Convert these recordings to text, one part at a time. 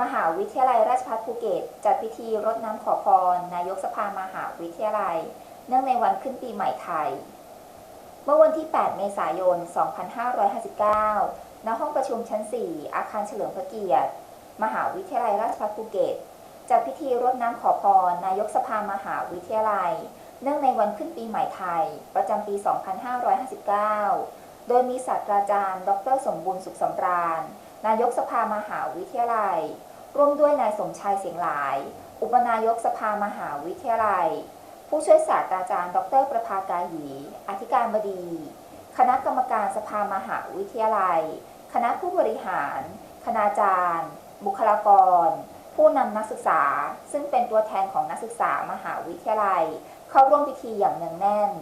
มหาวิทยาลัยราชภัฏภูเก็ต จัดพิธีรดน้ำขอพร นายกสภามหาวิทยาลัย เนื่องในวันขึ้นปีใหม่ไทย เมื่อวันที่ 8 เมษายน 2559 ณ ห้องประชุมชั้น 4 อาคารเฉลิมพระเกียรติ มหาวิทยาลัยราชภัฏภูเก็ต จัดพิธีรดน้ำขอพร นายกสภามหาวิทยาลัย เนื่องในวันขึ้นปีใหม่ไทย ประจำปี 2559 โดยมีศาสตราจารย์ ดร สมบูรณ์สุขสำราญ นายกสภามหาวิทยาลัย ร่วมด้วยนายสมชายเสียงหลาย อุปนายกสภามหาวิทยาลัย ผู้ช่วยศาสตราจารย์ ดร ประภากาหี อธิการบดี คณะกรรมการสภามหาวิทยาลัย คณะผู้บริหาร คณาจารย์ บุคลากร ผู้นำนักศึกษา ซึ่งเป็นตัวแทนของนักศึกษามหาวิทยาลัย เข้าร่วมพิธีอย่างเนืองแน่น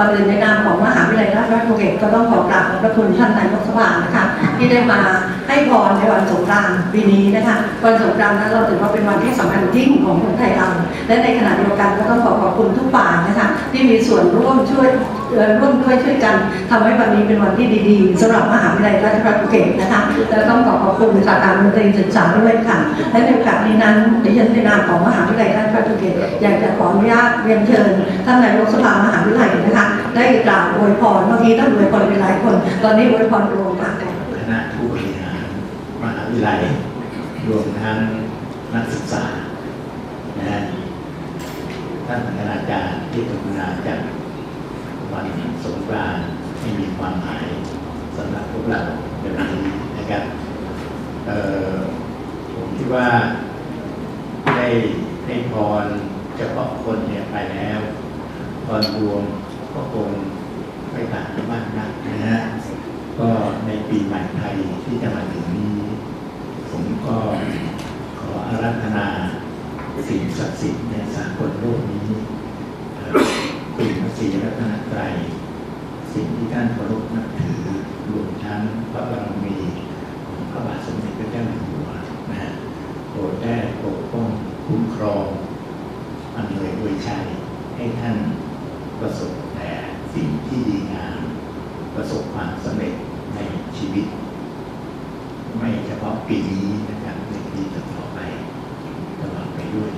ก่อนอื่นในนามของมหาวิทยาลัยราชภัฏภูเก็ตก็ต้องขอกราบขอบพระคุณท่านนายกสภานะคะที่ได้มาให้พรในวันสงกรานต์ปีนี้นะคะวันสงกรานต์นั้นเราถือว่าเป็นวันที่สำคัญยิ่งของคนไทยเราและในขณะเดียวกันก็ต้องขอขอบคุณทุกฝ่ายนะคะที่มีส่วนร่วมช่วย ร่วมด้วยช่วยกันทำให้วันนี้เป็นวันที่ดีๆสำหรับมหาวิทยาลัยราชภัฏภูเก็ตนะคะและต้องขอขอบคุณสาขาดนตรีศึกษาด้วยค่ะ และในโอกาสนี้นั้นดิฉันในนามของมหาวิทยาลัยราชภัฏภูเก็ตอยากจะขออนุญาตเรียนเชิญท่านนายกสภามหาวิทยาลัยนะคะ ได้กล่าวอวยพรเมื่อกี้ท่านอวยพรเป็นหลายคน ตอนนี้อวยพรรวมค่ะคณะผู้บริหารมหาวิทยาลัยรวมทั้งนักศึกษานะท่านคณาจารย์ที่กรุณาจัด วันสงกรานต์ให้มีความหมายสำหรับพวกเราในวันนี้นะครับผมคิดว่าได้ให้พรเฉพาะคนเนี่ยไปแล้วพรรวมก็คงไม่ต่างกันมากนักนะฮะก็ในปีใหม่ไทยที่จะมาถึงนี้ ผมก็ขออารัธนาสิ่งศักดิ์สิทธิ์ในสากลโลกนี้ ศรีรัตนตรัยสิ่งที่ท่านเคารพนับถือรวมทั้งพระบารมีของพระบาทสมเด็จพระเจ้าอยู่หัวนะฮะโปรดได้ปกป้องคุ้มครองอำนวยอวยชัยให้ท่านประสบแต่สิ่งที่ดีงามประสบความสำเร็จในชีวิต ไม่เฉพาะปีนี้นะครับในปีต่อไปตลอดไปด้วย